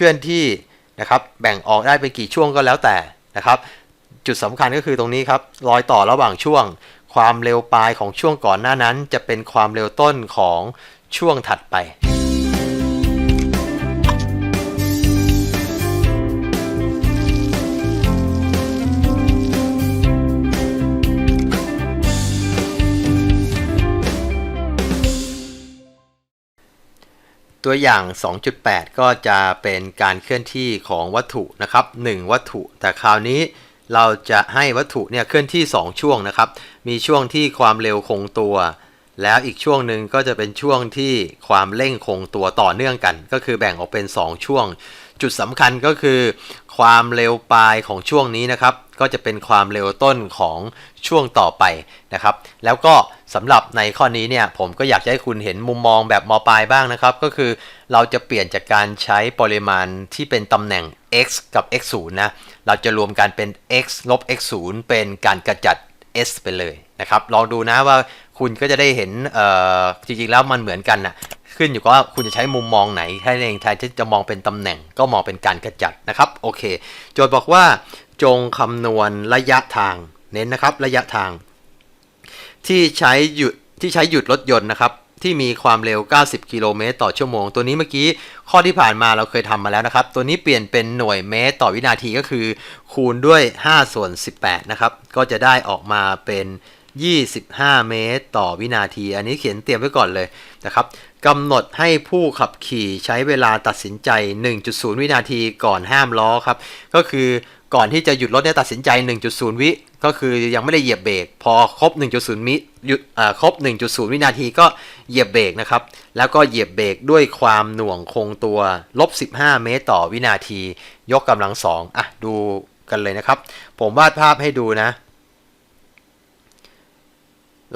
ลื่อนที่นะครับแบ่งออกได้เป็นกี่ช่วงก็แล้วแต่นะครับ จุดสำคัญก็คือตรงนี้ครับรอยต่อระหว่างช่วง ความเร็วปลายของช่วงก่อนหน้านั้น จะเป็นความเร็วต้นของช่วงถัดไป ตัวอย่าง 2.8 ก็จะเป็นการเคลื่อนที่ของวัตถุนะครับ 1 วัตถุ แต่คราวนี้เราจะให้วัตถุเนี่ยเคลื่อนที่ 2 ช่วงนะครับ มีช่วงที่ความเร็วคงตัว แล้วอีกช่วงหนึ่งก็จะเป็นช่วงที่ความเร่งคงตัวต่อเนื่องกัน ก็คือแบ่งออกเป็น 2 ช่วง จุดสำคัญก็คือ ความเร็วปลายของช่วงนี้นะครับ ก็จะเป็นความเร็วต้นของช่วงต่อไปนะครับ แล้วก็สำหรับในข้อนี้เนี่ยผมก็อยากให้คุณเห็นมุมมองแบบมปลายบ้างนะครับ ก็คือเราจะเปลี่ยนจากการใช้ปริมาณที่เป็นตำแหน่ง x กับ x 0นะ เราจะรวมกันเป็น x ลบ x 0เป็นการกระจัด s ไปเลยนะครับ ลองดูนะว่าคุณก็จะได้เห็นจริงๆแล้วมันเหมือนกันนะ ขึ้นอยู่กับว่าคุณจะใช้มุมมองไหนแค่นั้นเองแทนที่จะมองเป็นตำแหน่งก็มองเป็นการกระจัดนะครับโอเค โจทย์บอกว่า จงคำนวณระยะทางเน้นนะครับระยะทาง ที่ใช้หยุดที่ใช้หยุดรถยนต์นะครับที่มีความเร็ว 90 กิโลเมตรต่อชั่วโมง ตัวนี้เมื่อกี้ข้อที่ผ่านมาเราเคยทำมาแล้วนะครับ ตัวนี้เปลี่ยนเป็นหน่วยเมตรต่อวินาทีก็คือ คูณด้วย 5 ส่วน 18 นะครับ ก็จะได้ออกมาเป็น 25 เมตร ต่อวินาที อันนี้เขียนเตรียมไว้ก่อนเลยนะครับกำหนดให้ผู้ขับขี่ใช้เวลาตัดสินใจ 1.0 วินาทีก่อนห้ามล้อครับ ก็คือก่อนที่จะหยุดรถเนี่ยตัดสินใจ 1.0 วิ ก็คือยังไม่ได้เหยียบเบรก พอครบ 1.0 มิหยุดอ่าครบ 1.0 วินาทีก็เหยียบเบรกนะครับ แล้วก็เหยียบเบรกด้วยความหน่วงคงตัวลบ 15 เมตร ต่อวินาที ยกกำลังสองอะดูกันเลยนะครับ ผมวาดภาพให้ดูนะ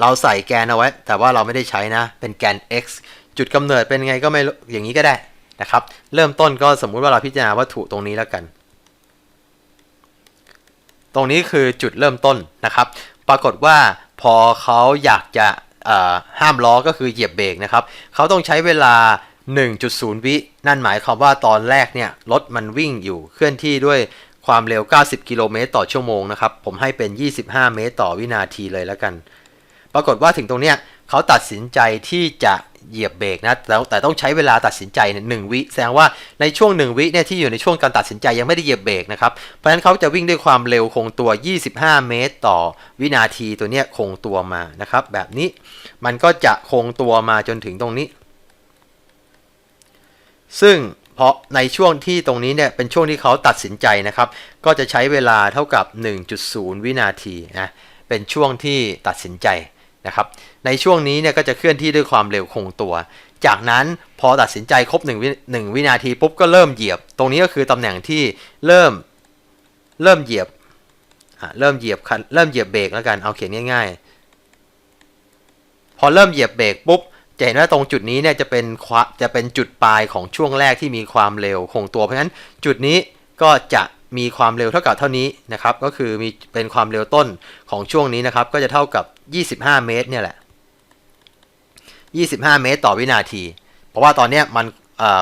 เราใส่แกนเอาไว้ แต่ว่าเราไม่ได้ใช้นะ เป็นแกน x จุดกำเนิดเป็นไงก็ไม่อย่างนี้ก็ได้นะครับ เริ่มต้นก็สมมุติว่าเราพิจารณาวัตถุตรงนี้แล้วกัน ตรงนี้คือจุดเริ่มต้นนะครับ ปรากฏว่าพอเขาอยากจะห้ามล้อก็คือเหยียบเบรกนะครับ เขาต้องใช้เวลา 1.0 วิ นั่นหมายความว่าตอนแรกเนี่ยรถมันวิ่งอยู่เคลื่อนที่ด้วยความเร็ว 90 กิโลเมตรต่อชั่วโมงนะครับ ผมให้เป็น 25 เมตรต่อวินาทีเลยแล้วกัน ปรากฏว่าถึงตรงเนี้ยเขาตัดสินใจที่จะเหยียบเบรกนะแต่แต่ต้องใช้เวลาตัดสินใจหนึ่งวิแสดงว่าในช่วงหนึ่งวิเนี่ยที่อยู่ในช่วงการตัดสินใจยังไม่ได้เหยียบเบรกนะครับเพราะฉะนั้นเขาจะวิ่งด้วยความเร็วคงตัว 25 เมตร ต่อวินาทีตัวเนี้ยคงตัวมานะครับ แบบนี้มันก็จะคงตัวมาจนถึงตรงนี้ ซึ่งเพราะในช่วงที่ตรงนี้เนี่ยเป็นช่วงที่เขาตัดสินใจนะครับ ก็จะใช้เวลาเท่ากับ 1.0 วินาทีนะเป็นช่วงที่ตัดสินใจ นะครับในช่วงนี้เนี่ยก็จะเคลื่อนที่ด้วยความเร็วคงตัว จากนั้นพอตัดสินใจครบ1วิ1วินาทีปุ๊บก็เริ่มเหยียบ ตรงนี้ก็คือตำแหน่งที่เริ่มเริ่มเหยียบเริ่มเหยียบคันเริ่มเหยียบเบรกแล้วกันเอาเขียนง่ายๆ พอเริ่มเหยียบเบรกปุ๊บจะเห็นว่าตรงจุดนี้เนี่ยจะเป็นควจะเป็นจุดปลายของช่วงแรกที่มีความเร็วคงตัวเพราะฉะนั้นจุดนี้ก็จะมีความเร็วเท่ากับเท่านี้นะครับก็คือมีเป็นความเร็วต้นของช่วงนี้นะครับก็จะเท่ากับ 25 เมตรเนี่ยแหละ 25 เมตรต่อวินาที เพราะว่าตอนเนี้ยมัน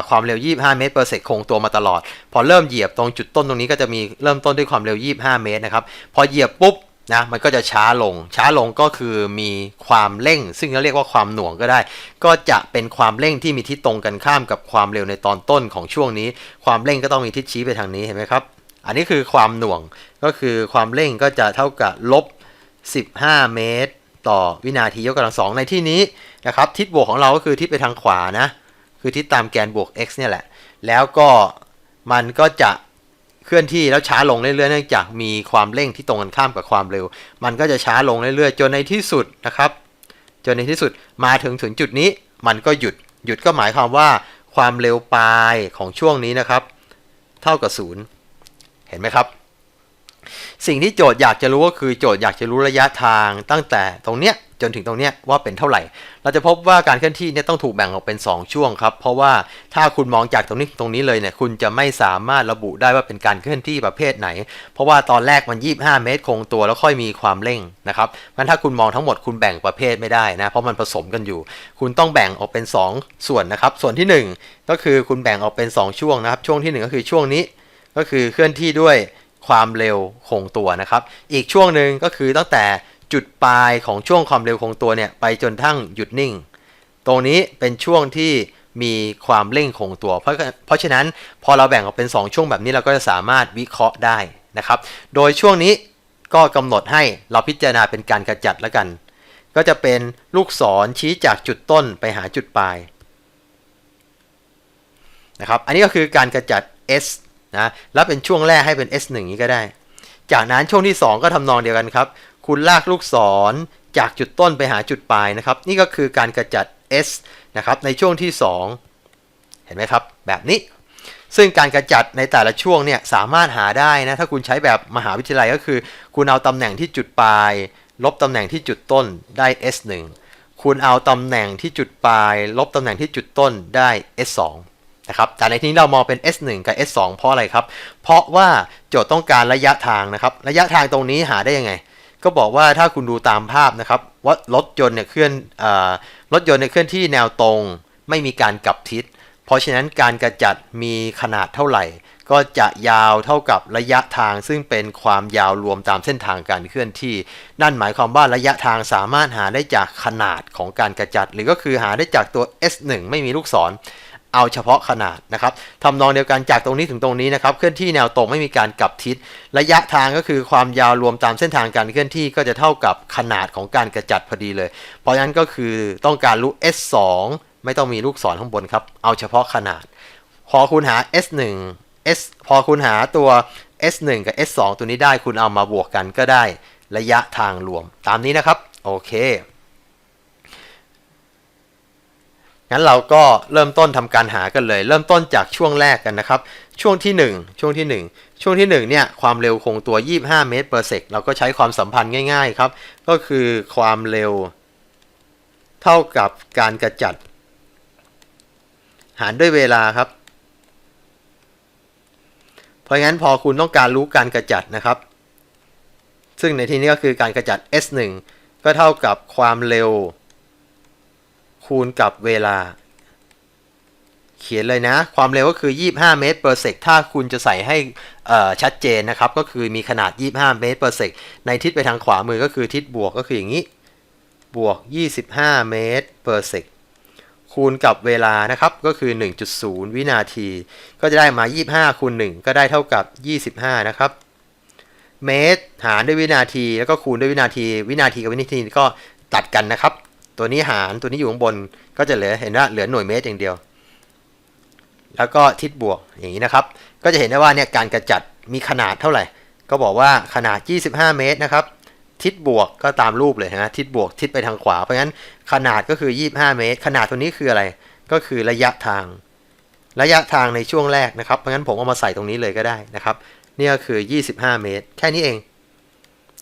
ความเร็ว 25 เมตร per sec คงตัวมาตลอด พอเริ่มเหยียบตรงจุดต้นตรงนี้ก็จะมีเริ่มต้นด้วยความเร็ว 25 เมตรนะครับ พอเหยียบปุ๊บนะมันก็จะช้าลง ช้าลงก็คือมีความเร่ง ซึ่งเราเรียกว่าความหน่วงก็ได้ ก็จะเป็นความเร่งที่มีทิศตรงกันข้ามกับความเร็วในตอนต้นของช่วงนี้ ความเร่งก็ต้องมีทิศชี้ไปทางนี้เห็นไหมครับ อันนี้คือความหน่วงก็คือความเร่งก็จะเท่ากับลบ 15 เมตร ต่อวินาทียกกำลังสองในที่นี้นะครับทิศบวกของเราก็คือทิศไปทางขวานะ คือทิศตามแกนบวก x เนี่ยแหละ แล้วก็มันก็จะเคลื่อนที่แล้วช้าลงเรื่อยๆเนื่องจากมีความเร่งที่ตรงกันข้ามกับความเร็ว มันก็จะช้าลงเรื่อยๆ จนในที่สุดนะครับ จนในที่สุดมาถึงถึงจุดนี้ มันก็หยุดหยุดก็หมายความว่าความเร็วปลายของช่วงนี้นะครับ เท่ากับศูนย์เห็นไหมครับ สิ่งที่โจทย์อยากจะรู้ก็คือโจทย์อยากจะรู้ระยะทางตั้งแต่ตรงเนี้ยจนถึงตรงเนี้ยว่าเป็นเท่าไหร่ เราจะพบว่าการเคลื่อนที่เนี่ยต้องถูกแบ่งออกเป็น 2 ช่วงครับ เพราะว่าถ้าคุณมองจากตรงนี้ตรงนี้เลยเนี่ยคุณจะไม่สามารถระบุได้ว่าเป็นการเคลื่อนที่ประเภทไหน เพราะว่าตอนแรกมัน 25 เมตรคงตัวแล้วค่อยมีความเร่งนะครับงั้นถ้าคุณมองทั้งหมดคุณแบ่งประเภทไม่ได้นะเพราะมันผสมกันอยู่ คุณต้องแบ่งออกเป็น 2 ส่วนนะครับ ส่วนที่ 1 ก็คือคุณแบ่งออกเป็น 2 ช่วงนะครับ ช่วงที่ 1 ก็คือช่วงนี้ ก็คือเคลื่อนที่ด้วย ความเร็วคงตัวนะครับ อีกช่วงหนึ่งก็คือตั้งแต่จุดปลายของช่วงความเร็วคงตัวเนี่ยไปจนทั้งหยุดนิ่ง ตรงนี้เป็นช่วงที่มีความเร่งคงตัว เพราะเพราะฉะนั้นพอเราแบ่งออกเป็น 2 ช่วงแบบนี้เราก็จะสามารถวิเคราะห์ได้นะครับ โดยช่วงนี้ก็กำหนดให้เราพิจารณาเป็นการกระจัดแล้วกัน ก็จะเป็นลูกศรชี้จากจุดต้นไปหาจุดปลายนะครับ อันนี้ก็คือการกระจัด S นะแล้วเป็นช่วงแรกให้เป็น S1 นี้ก็ได้ จากนั้นช่วงที่ 2 ก็ทำนองเดียวกันครับ คุณลากลูกศรจากจุดต้นไปหาจุดปลายนะครับ นี่ก็คือการกระจัด S นะครับในช่วงที่ 2 เห็นไหมครับ แบบนี้ ซึ่งการกระจัดในแต่ละช่วงเนี่ยสามารถหาได้นะ ถ้าคุณใช้แบบมหาวิทยาลัยก็คือ คุณเอาตำแหน่งที่จุดปลาย ลบตำแหน่งที่จุดต้นได้ S1 คุณเอาตำแหน่งที่จุดปลาย ลบตำแหน่งที่จุดต้นได้ S2 นะครับแต่ในที่นี้เรามองเป็น S1 กับ S2 เพราะอะไรครับ เพราะว่าโจทย์ต้องการระยะทางนะครับ ระยะทางตรงนี้หาได้ยังไง ก็บอกว่าถ้าคุณดูตามภาพนะครับว่ารถยนต์เนี่ยเคลื่อนรถยนต์เนี่ยเคลื่อนที่แนวตรง ไม่มีการกลับทิศ เพราะฉะนั้นการกระจัดมีขนาดเท่าไหร่ ก็จะยาวเท่ากับระยะทาง ซึ่งเป็นความยาวรวมตามเส้นทางการเคลื่อนที่ นั่นหมายความว่าระยะทางสามารถหาได้จากขนาดของการกระจัด หรือก็คือหาได้จากตัว S1 ไม่มีลูกศร เอาเฉพาะขนาดนะครับทำนองเดียวกันจากตรงนี้ถึงตรงนี้นะครับเคลื่อนที่แนวตรงไม่มีการกลับทิศ ระยะทางก็คือความยาวรวมตามเส้นทางการเคลื่อนที่ก็จะเท่ากับขนาดของการกระจัดพอดีเลย เพราะฉะนั้นก็คือต้องการรู้ S2 ไม่ต้องมีลูกศรข้างบนครับเอาเฉพาะขนาด พอคุณหา S1 S พอคุณหาตัว S1 กับ S2 ตัวนี้ได้คุณเอามาบวกกันก็ได้ระยะทางรวมตามนี้นะครับโอเค งั้นเราก็เริ่มต้นทำการหากันเลย เริ่มต้นจากช่วงแรกกันนะครับ ช่วงที่ 1 ช่วงที่ 1 ช่วงที่1เนี่ยความเร็วคงตัว 25 เมตร per sec เราก็ใช้ความสัมพันธ์ง่าย ๆ ครับ ก็คือความเร็ว เท่ากับการกระจัด หารด้วยเวลาครับ เพราะงั้นพอคุณต้องการรู้การกระจัดนะครับ ซึ่งในที่นี้ก็คือการกระจัด S1 ก็เท่ากับความเร็ว คูณกับเวลา เขียนเลยนะ ความเร็วก็คือ 25 เมตร per sec ถ้าคุณจะใส่ให้ชัดเจนนะครับ ก็คือมีขนาด 25 เมตร per sec ในทิศไปทางขวามือก็คือทิศบวกก็คืออย่างนี้ บวก 25 เมตร per sec คูณกับเวลานะครับก็คือ 1.0 วินาที ก็จะได้มา 25 คูณ 1 ก็ได้เท่ากับ 25 นะครับ เมตรหารด้วยวินาที แล้วก็คูณด้วยวินาที วินาทีกับวินาทีก็ตัดกันนะครับ ตัวนี้หารตัวนี้อยู่ข้างบนก็จะเหลือเห็นว่าเหลือหน่วยเมตรอย่างเดียว แล้วก็ทิศบวกอย่างนี้นะครับ ก็จะเห็นได้ว่าเนี่ยการกระจัดมีขนาดเท่าไหร่ ก็บอกว่าขนาด 25 เมตรนะครับทิศบวกก็ตามรูปเลยนะทิศบวกทิศไปทางขวาเพราะงั้นขนาดก็คือ 25 เมตร ขนาดตัวนี้คืออะไร ก็คือระยะทาง ระยะทางในช่วงแรกนะครับเพราะงั้นผมเอามาใส่ตรงนี้เลยก็ได้นะครับนี่ก็คือ 25 เมตร แค่นี้เอง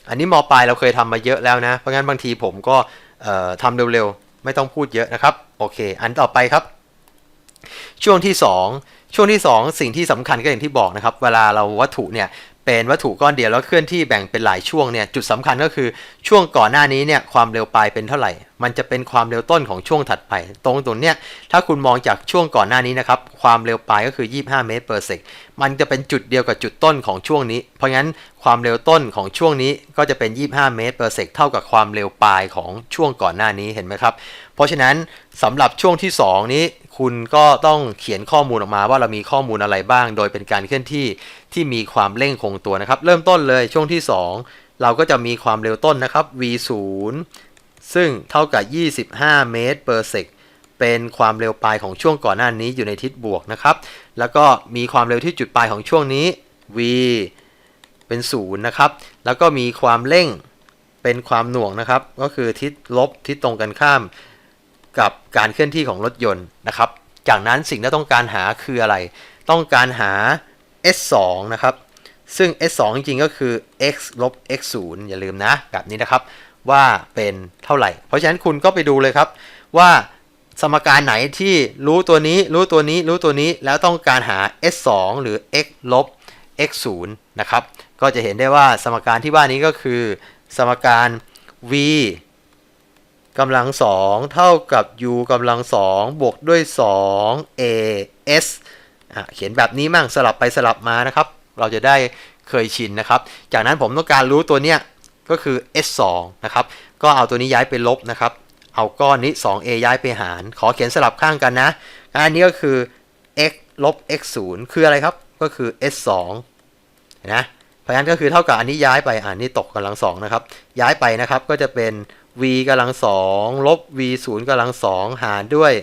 อันนี้มอปลายเราเคยทำมาเยอะแล้วนะ เพราะงั้นบางทีผมก็ ทำเร็วๆ ไม่ต้องพูดเยอะนะครับ โอเค อันต่อไปครับ ช่วงที่ 2 ช่วงที่ 2 สิ่งที่สำคัญก็อย่างที่บอกนะครับ เวลาเราวัตถุเนี่ย เป็นวัตถุก้อนเดียวแล้วเคลื่อนที่แบ่งเป็นหลายช่วงเนี่ยจุดสำคัญก็คือช่วงก่อนหน้านี้เนี่ยความเร็วปลายเป็นเท่าไหร่ มันจะเป็นความเร็วต้นของช่วงถัดไป ตรงตัวเนี้ยถ้าคุณมองจากช่วงก่อนหน้านี้นะครับความเร็วปลายก็คือ 25 เมตร per sec มันจะเป็นจุดเดียวกับจุดต้นของช่วงนี้ เพราะงั้นความเร็วต้นของช่วงนี้ก็จะเป็น 25 เมตร per sec เท่ากับความเร็วปลายของช่วงก่อนหน้านี้เห็นไหมครับเพราะฉะนั้นสำหรับช่วงที่ 2 นี้ คุณก็ต้องเขียนข้อมูลออกมาว่าเรามีข้อมูลอะไรบ้าง โดยเป็นการเคลื่อนที่ที่มีความเร่งคงตัวนะครับ เริ่มต้นเลยช่วงที่ 2 เราก็จะมีความเร็วต้นนะครับ v 0ซึ่งเท่ากับ 25 เมตร per sec เป็นความเร็วปลายของช่วงก่อนหน้านี้อยู่ในทิศบวกนะครับ แล้วก็มีความเร็วที่จุดปลายของช่วงนี้ v เป็น0นะครับ แล้วก็มีความเร่งเป็นความหน่วงนะครับ ก็คือทิศลบทิศตรงกันข้าม กับการเคลื่อนที่ของรถยนต์นะครับ จากนั้นสิ่งที่ต้องการหาคืออะไร ต้องการหา S2 นะครับ ซึ่ง S2 จริงๆ ก็คือ x ลบ x 0อย่าลืมนะ แบบนี้นะครับ ว่าเป็นเท่าไหร่ เพราะฉะนั้นคุณก็ไปดูเลยครับ ว่าสมการไหนที่รู้ตัวนี้ รู้ตัวนี้ รู้ตัวนี้ แล้วต้องการหา s 2 หรือ x ลบ x 0นะครับ ก็จะเห็นได้ว่าสมการที่ว่านี้ก็คือ สมการ v กำลังสองเท่ากับ u กำลังสองบวกด้วย 2 a s อะเขียนแบบนี้มั่งสลับไปสลับมานะครับ เราจะได้เคยชินนะครับ จากนั้นผมต้องการรู้ตัวเนี้ยก็คือ s 2นะครับ ก็เอาตัวนี้ย้ายไปลบนะครับ เอาก้อนนี้ 2a ย้ายไปหาร ขอเขียนสลับข้างกันนะ อันนี้ก็คือ x ลบ x 0คืออะไรครับ ก็คือ s 2นะ เพราะฉะนั้นก็คือเท่ากับอันนี้ย้ายไปอ่านนี้ตกกำลังสองนะครับ ย้ายไปนะครับก็จะเป็น v กำลังสองลบ v 0กำลังสองหารด้วย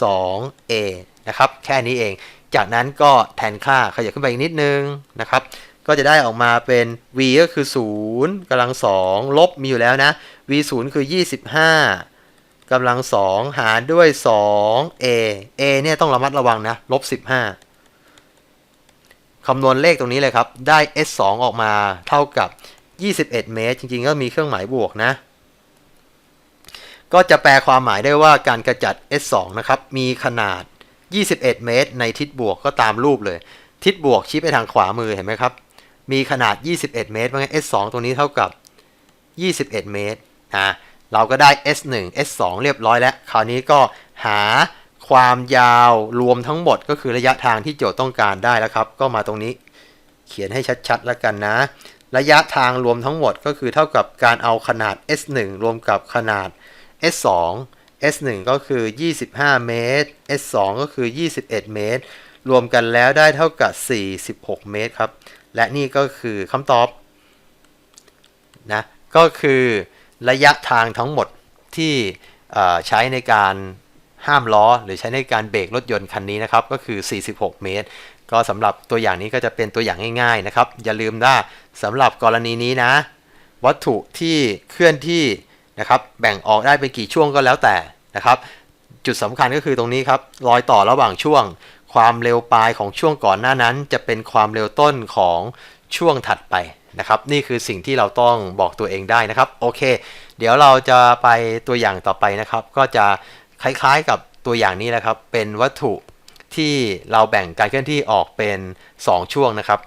2a นะครับ แค่นี้เอง จากนั้นก็แทนค่าขยับขึ้นไปอีกนิดนึงนะครับ ก็จะได้ออกมาเป็น v ก็คือ 0กำลัง 2 ลบมีอยู่แล้วนะ v 0 คือ 25กำลัง 2 หารด้วย 2a a เนี่ยต้องระมัดระวังนะ ลบ 15 คำนวณเลขตรงนี้เลยครับ ได้ s 2ออกมาเท่ากับ 21 เมตร จริงๆ ก็มีเครื่องหมายบวกนะ ก็จะแปลความหมายได้ว่าการกระจัด s 2 นะครับ มีขนาด 21 เมตร ในทิศบวกก็ตามรูปเลย ทิศบวกชี้ไปทางขวามือเห็นไหมครับ มีขนาด 21 เมตรเพราะงั้น s 2ตรงนี้เท่ากับ 21 เมตรอ่าเราก็ได้ s 1 s 2 เรียบร้อยแล้ว คราวนี้ก็หาความยาวรวมทั้งหมดก็คือระยะทางที่โจทย์ต้องการได้แล้วครับ ก็มาตรงนี้เขียนให้ชัดๆแล้วกันนะ ระยะทางรวมทั้งหมดก็คือเท่ากับการเอาขนาด s 1 รวมกับขนาด s 2 s 1 ก็คือ 25 เมตร s 2 ก็คือ 21 เมตร รวมกันแล้วได้เท่ากับ 46 เมตรครับ และนี่ก็คือคำตอบนะก็คือระยะทางทั้งหมดที่ใช้ในการห้ามล้อ หรือใช้ในการเบรกรถยนต์คันนี้นะครับ ก็คือ 46 เมตร ก็สำหรับตัวอย่างนี้ก็จะเป็นตัวอย่างง่ายๆนะครับ อย่าลืมว่าสำหรับกรณีนี้นะ วัตถุที่เคลื่อนที่ นะครับแบ่งออกได้เป็นกี่ช่วงก็แล้วแต่นะครับจุดสำคัญก็คือตรงนี้ครับรอยต่อระหว่างช่วง ความเร็วปลายของช่วงก่อนหน้านั้น จะเป็นความเร็วต้นของช่วงถัดไปนะครับนี่คือสิ่งที่เราต้องบอกตัวเองได้นะครับโอเค เดี๋ยวเราจะไปตัวอย่างต่อไปนะครับ ก็จะคล้ายๆกับตัวอย่างนี้นะครับ เป็นวัตถุที่เราแบ่งการเคลื่อนที่ออกเป็น 2 ช่วงนะครับ